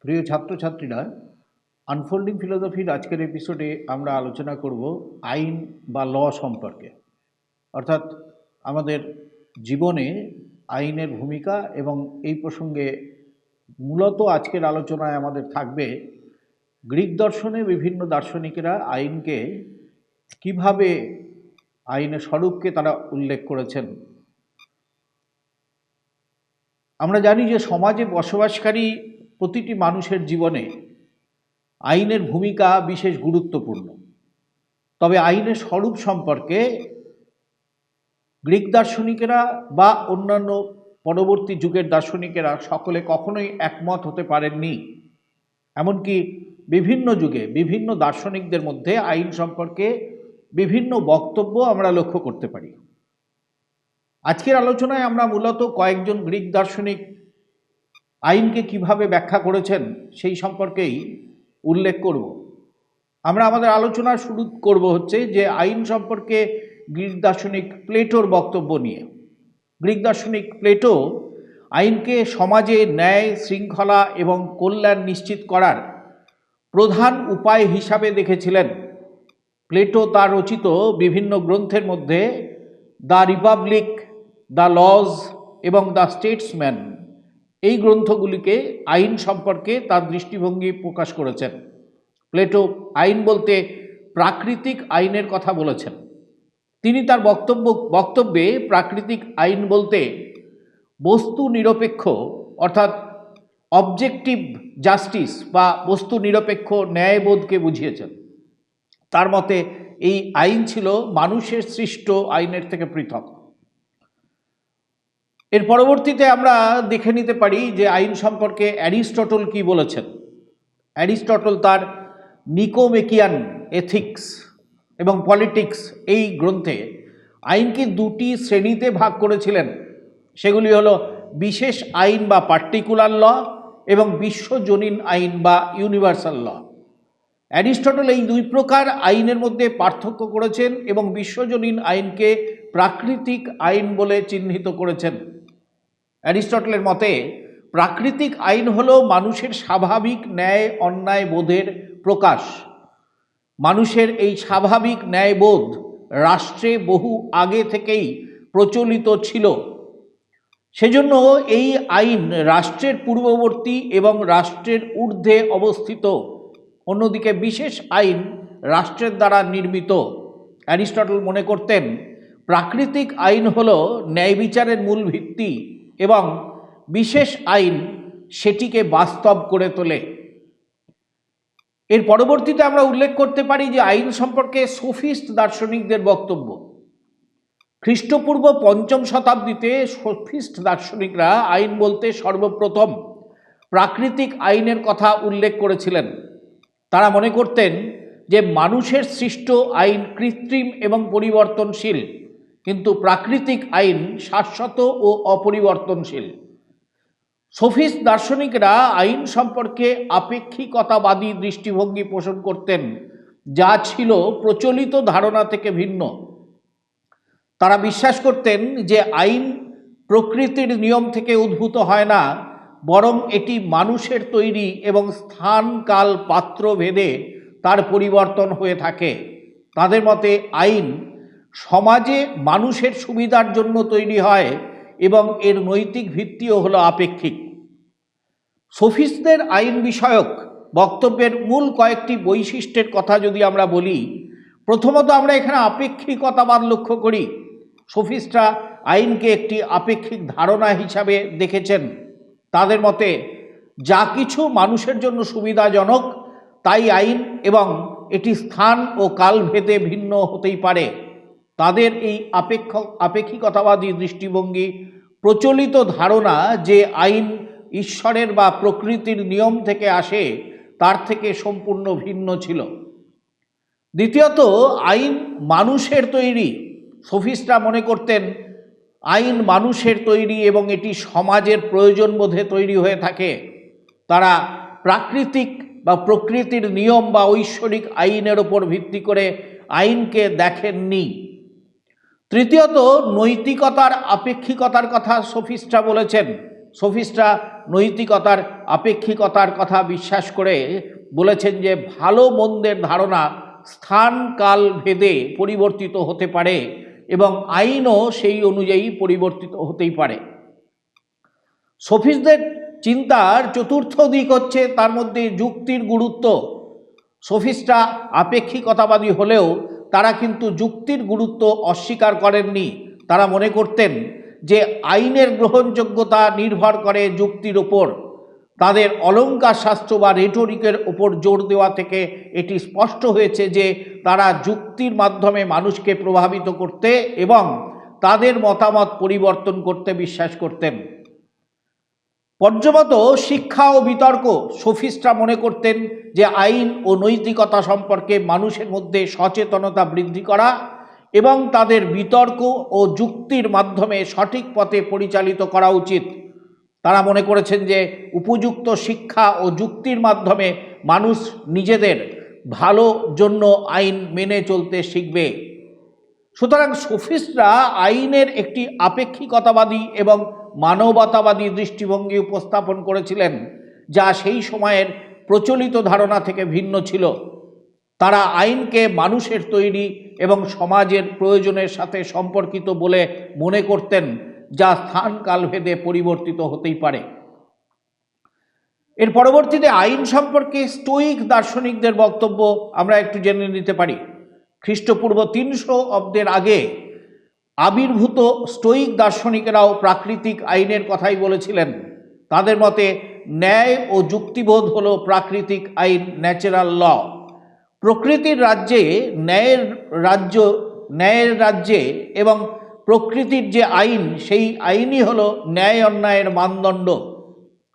প্রিয় ছাত্রছাত্রীরা আনফোল্ডিং ফিলোসফির আজকের এপিসোডে আমরা আলোচনা করব আইন বা ল সম্পর্কে। অর্থাৎ আমাদের জীবনে আইনের ভূমিকা এবং এই প্রসঙ্গে মূলত আজকের আলোচনায় আমাদের থাকবে গ্রিক দর্শনে বিভিন্ন দার্শনিকেরা আইনকে কীভাবে আইনের স্বরূপকে তারা উল্লেখ করেছেন। আমরা জানি যে সমাজে বসবাসকারী প্রতিটি মানুষের জীবনে আইনের ভূমিকা বিশেষ গুরুত্বপূর্ণ। তবে আইনের স্বরূপ সম্পর্কে গ্রিক দার্শনিকেরা বা অন্যান্য পরবর্তী যুগের দার্শনিকেরা সকলে কখনোই একমত হতে পারেননি। এমনকি বিভিন্ন যুগে বিভিন্ন দার্শনিকদের মধ্যে আইন সম্পর্কে বিভিন্ন বক্তব্য আমরা লক্ষ্য করতে পারি। আজকের আলোচনায় আমরা মূলত কয়েকজন গ্রিক দার্শনিক আইনকে কীভাবে ব্যাখ্যা করেছেন সেই সম্পর্কেই উল্লেখ করব। আমরা আমাদের আলোচনা শুরু করব হচ্ছে যে আইন সম্পর্কে গ্রিক দার্শনিক প্লেটোর বক্তব্য নিয়ে। গ্রিক দার্শনিক প্লেটো আইনকে সমাজে ন্যায়, শৃঙ্খলা এবং কল্যাণ নিশ্চিত করার প্রধান উপায় হিসাবে দেখেছিলেন। প্লেটো তার রচিত বিভিন্ন গ্রন্থের মধ্যে দ্য রিপাবলিক দ্য লজ এবং দ্য স্টেটসম্যান, এই গ্রন্থগুলিকে আইন সম্পর্কে তার দৃষ্টিভঙ্গি প্রকাশ করেছেন। প্লেটো আইন বলতে প্রাকৃতিক আইনের কথা বলেছেন। তিনি তার বক্তব্য, বক্তব্যে প্রাকৃতিক আইন বলতে বস্তু নিরপেক্ষ, অর্থাৎ অবজেক্টিভ জাস্টিস বা বস্তু নিরপেক্ষ ন্যায়বোধকে বুঝিয়েছেন। তার মতে এই আইন ছিল মানুষের সৃষ্ট আইনের থেকে পৃথক। এর পরবর্তীতে আমরা দেখে নিতে পারি যে আইন সম্পর্কে অ্যারিস্টটল কি বলেছেন। অ্যারিস্টটল তার নিকোমেকিয়ান এথিক্স এবং পলিটিক্স এই গ্রন্থে আইনকে দুটি শ্রেণীতে ভাগ করেছিলেন। সেগুলি হলো বিশেষ আইন বা পার্টিকুলার ল এবং বিশ্বজনীন আইন বা ইউনিভার্সাল ল অ্যারিস্টটল এই দুই প্রকার আইনের মধ্যে পার্থক্য করেছেন এবং বিশ্বজনীন আইনকে প্রাকৃতিক আইন বলে চিহ্নিত করেছেন। অ্যারিস্টটলের মতে, প্রাকৃতিক আইন হল মানুষের স্বাভাবিক ন্যায় অন্যায় বোধের প্রকাশ। মানুষের এই স্বাভাবিক ন্যায়বোধ রাষ্ট্রে বহু আগে থেকেই প্রচলিত ছিল। সেজন্য এই আইন রাষ্ট্রের পূর্ববর্তী এবং রাষ্ট্রের ঊর্ধ্বে অবস্থিত। অন্যদিকে বিশেষ আইন রাষ্ট্রের দ্বারা নির্মিত। অ্যারিস্টটল মনে করতেন, প্রাকৃতিক আইন হল ন্যায় বিচারের মূল ভিত্তি। এবং বিশেষ আইন সেটিকে বাস্তব করে তোলে। এর পরবর্তীতে আমরা উল্লেখ করতে পারি যে আইন সম্পর্কে সোফিস্ট দার্শনিকদের বক্তব্য। খ্রিস্টপূর্ব পঞ্চম শতাব্দীতে সোফিস্ট দার্শনিকরা আইন বলতে সর্বপ্রথম প্রাকৃতিক আইনের কথা উল্লেখ করেছিলেন। তারা মনে করতেন যে মানুষের সৃষ্ট আইন কৃত্রিম এবং পরিবর্তনশীল। কিন্তু প্রাকৃতিক আইন শাশ্বত ও অপরিবর্তনশীল। সোফিস্ট দার্শনিকরা আইন সম্পর্কে আপেক্ষিকতাবাদী দৃষ্টিভঙ্গি পোষণ করতেন, যা ছিল প্রচলিত ধারণা থেকে ভিন্ন। তারা বিশ্বাস করতেন যে আইন প্রকৃতির নিয়ম থেকে উদ্ভূত হয় না, বরং এটি মানুষের তৈরি এবং স্থান কাল পাত্র ভেদে তার পরিবর্তন হয়ে থাকে। তাদের মতে আইন সমাজে মানুষের সুবিধার জন্য তৈরি হয় এবং এর নৈতিক ভিত্তিও হলো আপেক্ষিক। সফিসদের আইন বিষয়ক বক্তব্যের মূল কয়েকটি বৈশিষ্ট্যের কথা যদি আমরা বলি, প্রথমত আমরা এখানে আপেক্ষিকতাবাদ লক্ষ্য করি। সফিস্টরা আইনকে একটি আপেক্ষিক ধারণা হিসাবে দেখেছেন। তাদের মতে, যা কিছু মানুষের জন্য সুবিধাজনক, তাই আইন এবং এটি স্থান ও কালভেদে ভিন্ন হতেই পারে। তাদের এই আপেক্ষ, আপেক্ষিকতাবাদী দৃষ্টিভঙ্গি প্রচলিত ধারণা যে আইন ঈশ্বরের বা প্রকৃতির নিয়ম থেকে আসে, তার থেকে সম্পূর্ণ ভিন্ন ছিল। দ্বিতীয়ত, আইন মানুষের তৈরি। সফিস্টরা মনে করতেন, আইন মানুষের তৈরি এবং এটি সমাজের প্রয়োজন বোধে তৈরি হয়ে থাকে। তারা প্রাকৃতিক বা প্রকৃতির নিয়ম বা ঐশ্বরিক আইনের ওপর ভিত্তি করে আইনকে দেখেননি। তৃতীয়ত, নৈতিকতার আপেক্ষিকতার কথা সোফিস্টরা বলেছেন। সোফিস্টরা নৈতিকতার আপেক্ষিকতার কথা বিশ্বাস করে বলেছেন যে, ভালো মন্দের ধারণা স্থান, কাল, ভেদে পরিবর্তিত হতে পারে এবং আইনও সেই অনুযায়ী পরিবর্তিত হতেই পারে। সফিসদের চিন্তার চতুর্থ দিক হচ্ছে তার মধ্যে যুক্তির গুরুত্ব। সফিস্টরা আপেক্ষিকতাবাদী হলেও তারা কিন্তু যুক্তির গুরুত্ব অস্বীকার করেননি। তারা মনে করতেন যে আইনের গ্রহণযোগ্যতা নির্ভর করে যুক্তির ওপর তাদের অলঙ্কার শাস্ত্র বা রেটরিকের ওপর জোর দেওয়া থেকে এটি স্পষ্ট হয়েছে যে তারা যুক্তির মাধ্যমে মানুষকে প্রভাবিত করতে এবং তাদের মতামত পরিবর্তন করতে বিশ্বাস করতেন। পঞ্চমত শিক্ষা ও বিতর্ক সফিস্টরা মনে করতেন যে আইন ও নৈতিকতা সম্পর্কে মানুষের মধ্যে সচেতনতা বৃদ্ধি করা এবং তাদের বিতর্ক ও যুক্তির মাধ্যমে সঠিক পথে পরিচালিত করা উচিত। তারা মনে করেছেন যে উপযুক্ত শিক্ষা ও যুক্তির মাধ্যমে মানুষ নিজেদের ভালো জন্য আইন মেনে চলতে শিখবে। সুতরাং সফিস্টরা আইনের একটি আপেক্ষিকতাবাদী এবং মানবতাবাদী দৃষ্টিভঙ্গি উপস্থাপন করেছিলেন, যা সেই সময়ের প্রচলিত ধারণা থেকে ভিন্ন ছিল। তারা আইনকে মানুষের তৈরি এবং সমাজের প্রয়োজনের সাথে সম্পর্কিত বলে মনে করতেন, যা স্থান কালভেদে পরিবর্তিত হতেই পারে। এর পরবর্তীতে আইন সম্পর্কে স্টোইক দার্শনিকদের বক্তব্য আমরা একটু জেনে নিতে পারি। খ্রিস্টপূর্ব তিনশো অব্দের আগে আবির্ভূত স্টোইক দার্শনিকেরাও প্রাকৃতিক আইনের কথাই বলেছিলেন। তাদের মতে, ন্যায় ও যুক্তিবোধ হলো প্রাকৃতিক আইন ন্যাচারাল ল প্রকৃতির রাজ্যে ন্যায়ের রাজ্য, ন্যায়ের রাজ্যে এবং প্রকৃতির যে আইন, সেই আইনই হল ন্যায় অন্যায়ের মানদণ্ড।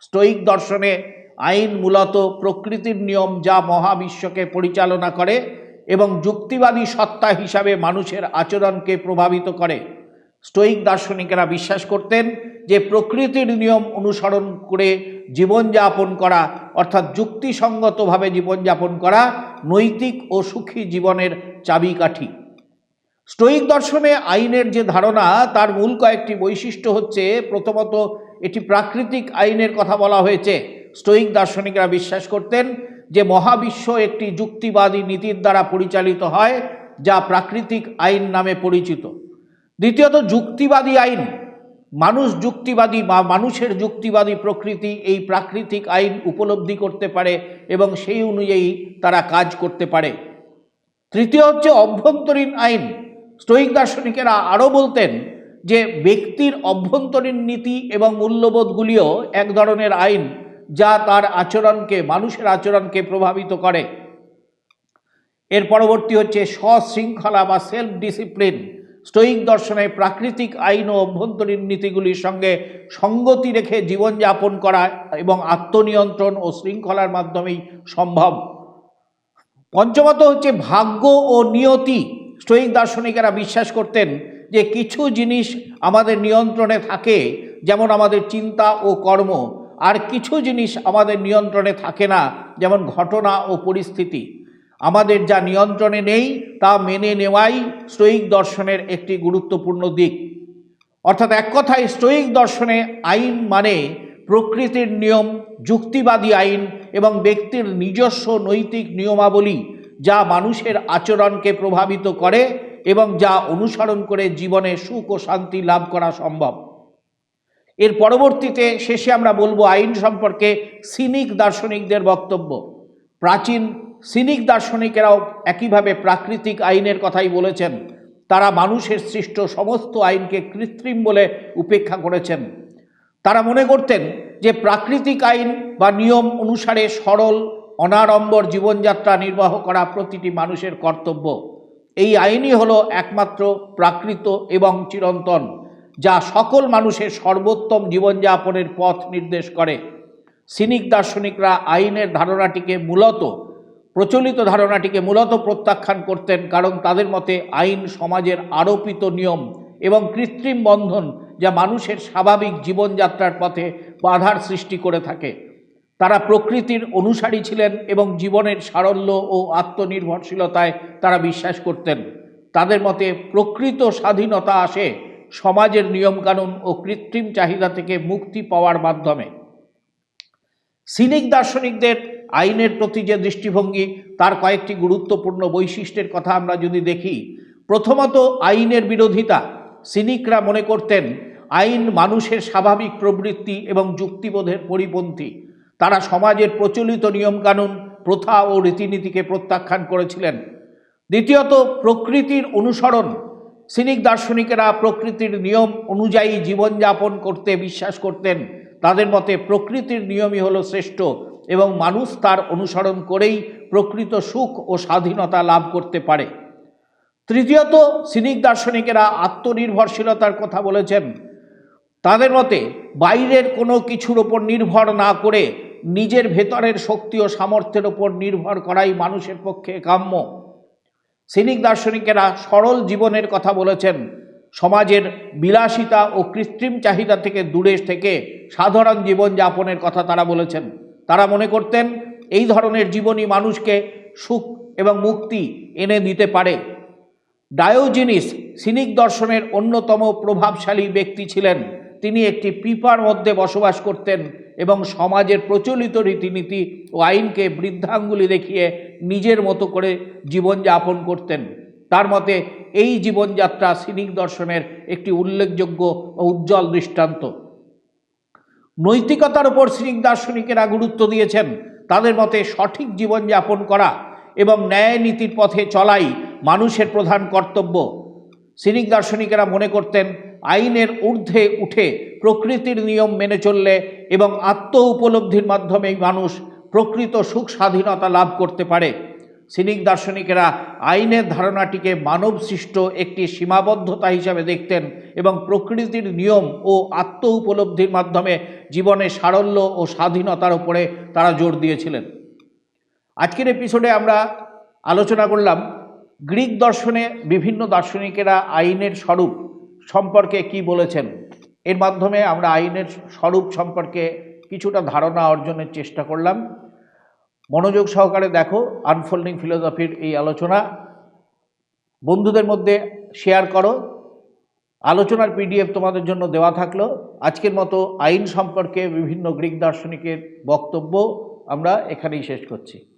স্টোইক দর্শনে আইন মূলত প্রকৃতির নিয়ম যা মহাবিশ্বকে পরিচালনা করে। এবং যুক্তিবাদী সত্তা হিসাবে মানুষের আচরণকে প্রভাবিত করে। স্টোইক দার্শনিকেরা বিশ্বাস করতেন যে প্রকৃতির নিয়ম অনুসরণ করে জীবনযাপন করা, অর্থাৎ যুক্তিসঙ্গতভাবে জীবনযাপন করা, নৈতিক ও সুখী জীবনের চাবিকাঠি। স্টোইক দর্শনে আইনের যে ধারণা, তার মূল কয়েকটি বৈশিষ্ট্য হচ্ছে, প্রথমত, এটি প্রাকৃতিক আইনের কথা বলা হয়েছে। স্টোইক দার্শনিকরা বিশ্বাস করতেন যে মহাবিশ্ব একটি যুক্তিবাদী নীতির দ্বারা পরিচালিত হয়, যা প্রাকৃতিক আইন নামে পরিচিত। দ্বিতীয়ত, যুক্তিবাদী আইন। মানুষ যুক্তিবাদী বা মানুষের যুক্তিবাদী প্রকৃতি এই প্রাকৃতিক আইন উপলব্ধি করতে পারে এবং সেই অনুযায়ী তারা কাজ করতে পারে। তৃতীয় হচ্ছে, অভ্যন্তরীণ আইন। স্টোইক দার্শনিকেরা আরও বলতেন যে, ব্যক্তির অভ্যন্তরীণ নীতি এবং মূল্যবোধগুলিও এক ধরনের আইন। যা তার আচরণকে, মানুষের আচরণকে প্রভাবিত করে। এর পরবর্তী হচ্ছে সশৃঙ্খলা বা সেলফ ডিসিপ্লিন স্টোয়িক দর্শনে প্রাকৃতিক আইন ও অভ্যন্তরীণ নীতিগুলির সঙ্গে সঙ্গতি রেখে জীবনযাপন করা এবং আত্মনিয়ন্ত্রণ ও শৃঙ্খলার মাধ্যমেই সম্ভব। পঞ্চমত হচ্ছে ভাগ্য ও নিয়তি। স্টোইক দার্শনিকেরা বিশ্বাস করতেন যে কিছু জিনিস আমাদের নিয়ন্ত্রণে থাকে, যেমন আমাদের চিন্তা ও কর্ম। আর কিছু জিনিস আমাদের নিয়ন্ত্রণে থাকে না, যেমন ঘটনা ও পরিস্থিতি। আমাদের যা নিয়ন্ত্রণে নেই, তা মেনে নেওয়াই স্টোইক দর্শনের একটি গুরুত্বপূর্ণ দিক। অর্থাৎ এক কথায় স্টোইক দর্শনে আইন মানে প্রকৃতির নিয়ম, যুক্তিবাদী আইন এবং ব্যক্তির নিজস্ব নৈতিক নিয়মাবলী, যা মানুষের আচরণকে প্রভাবিত করে এবং যা অনুসরণ করে জীবনে সুখ ও শান্তি লাভ করা সম্ভব। এর পরবর্তীতে শেষে আমরা বলব আইন সম্পর্কে সিনিক দার্শনিকদের বক্তব্য। প্রাচীন সিনিক দার্শনিকেরাও একইভাবে প্রাকৃতিক আইনের কথাই বলেছেন। তারা মানুষের সৃষ্ট সমস্ত আইনকে কৃত্রিম বলে উপেক্ষা করেছেন। তারা মনে করতেন যে প্রাকৃতিক আইন বা নিয়ম অনুসারে সরল, অনাড়ম্বর জীবনযাত্রা নির্বাহ করা প্রতিটি মানুষের কর্তব্য। এই আইনই হলো একমাত্র প্রাকৃত এবং চিরন্তন। যা সকল মানুষের সর্বোত্তম জীবনযাপনের পথ নির্দেশ করে। সিনিক দার্শনিকরা আইনের ধারণাটিকে মূলত, প্রচলিত ধারণাটিকে মূলত প্রত্যাখ্যান করতেন কারণ তাদের মতে আইন সমাজের আরোপিত নিয়ম এবং কৃত্রিম বন্ধন যা মানুষের স্বাভাবিক জীবনযাত্রার পথে বাধার সৃষ্টি করে থাকে। তারা প্রকৃতির অনুসারী ছিলেন এবং জীবনের সারল্য ও আত্মনির্ভরশীলতায় তারা বিশ্বাস করতেন। তাদের মতে প্রকৃত স্বাধীনতা আসে সমাজের নিয়মকানুন ও কৃত্রিম চাহিদা থেকে মুক্তি পাওয়ার মাধ্যমে। সিনিক দার্শনিকদের আইনের প্রতি যে দৃষ্টিভঙ্গি, তার কয়েকটি গুরুত্বপূর্ণ বৈশিষ্ট্যের কথা আমরা যদি দেখি, প্রথমত আইনের বিরোধিতা। সিনিকরা মনে করতেন, আইন মানুষের স্বাভাবিক প্রবৃত্তি এবং যুক্তিবোধের পরিপন্থী। তারা সমাজের প্রচলিত নিয়মকানুন, প্রথা ও রীতিনীতিকে প্রত্যাখ্যান করেছিলেন। দ্বিতীয়ত, প্রকৃতির অনুসরণ। সিনিক দার্শনিকেরা প্রকৃতির নিয়ম অনুযায়ী জীবনযাপন করতে বিশ্বাস করতেন। তাদের মতে প্রকৃতির নিয়মই হলো শ্রেষ্ঠ এবং মানুষ তার অনুসরণ করেই প্রকৃত সুখ ও স্বাধীনতা লাভ করতে পারে। তৃতীয়ত, সিনিক দার্শনিকেরা আত্মনির্ভরশীলতার কথা বলেছেন। তাদের মতে বাইরের কোনো কিছুর ওপর নির্ভর না করে নিজের ভেতরের শক্তি ও সামর্থ্যের ওপর নির্ভর করাই মানুষের পক্ষে কাম্য। সিনিক দার্শনিকেরা সরল জীবনের কথা বলেছেন। সমাজের বিলাসিতা ও কৃত্রিম চাহিদা থেকে দূরে থেকে সাধারণ জীবন যাপনের কথা তারা বলেছেন। তারা মনে করতেন, এই ধরনের জীবনই মানুষকে সুখ এবং মুক্তি এনে দিতে পারে। ডায়োজিনিস সিনিক দর্শনের অন্যতম প্রভাবশালী ব্যক্তি ছিলেন। তিনি একটি পিপার মধ্যে বসবাস করতেন। এবং সমাজের প্রচলিত রীতিনীতি ও আইনকে বৃদ্ধাঙ্গুলি দেখিয়ে নিজের মতো করে জীবনযাপন করতেন। তার মতে, এই জীবনযাত্রা সিনিক দর্শনের একটি উল্লেখযোগ্য ও উজ্জ্বল দৃষ্টান্ত। নৈতিকতার উপর সিনিক দার্শনিকেরা গুরুত্ব দিয়েছেন। তাদের মতে, সঠিক জীবনযাপন করা এবং ন্যায় নীতির পথে চলাই মানুষের প্রধান কর্তব্য। সিনিক দার্শনিকেরা মনে করতেন আইনের ঊর্ধ্বে উঠে প্রকৃতির নিয়ম মেনে চললে এবং আত্ম উপলব্ধির মাধ্যমেই মানুষ প্রকৃত সুখ স্বাধীনতা লাভ করতে পারে। সিনিক দার্শনিকেরা আইনের ধারণাটিকে মানব সৃষ্ট একটি সীমাবদ্ধতা হিসাবে দেখতেন এবং প্রকৃতির নিয়ম ও আত্ম উপলব্ধির মাধ্যমে জীবনে সারল্য ও স্বাধীনতার উপরে তারা জোর দিয়েছিলেন। আজকের এপিসোডে আমরা আলোচনা করলাম গ্রিক দর্শনে বিভিন্ন দার্শনিকেরা আইনের স্বরূপ সম্পর্কে কি বলেছেন? এর মাধ্যমে আমরা আইনের স্বরূপ সম্পর্কে কিছুটা ধারণা অর্জনের চেষ্টা করলাম। মনোযোগ সহকারে দেখো আনফোল্ডিং ফিলোসফির এই আলোচনা। বন্ধুদের মধ্যে শেয়ার করো। আলোচনার পিডিএফ তোমাদের জন্য দেওয়া থাকল। আজকের মতো আইন সম্পর্কে বিভিন্ন গ্রিক দার্শনিকের বক্তব্য আমরা এখানেই শেষ করছি।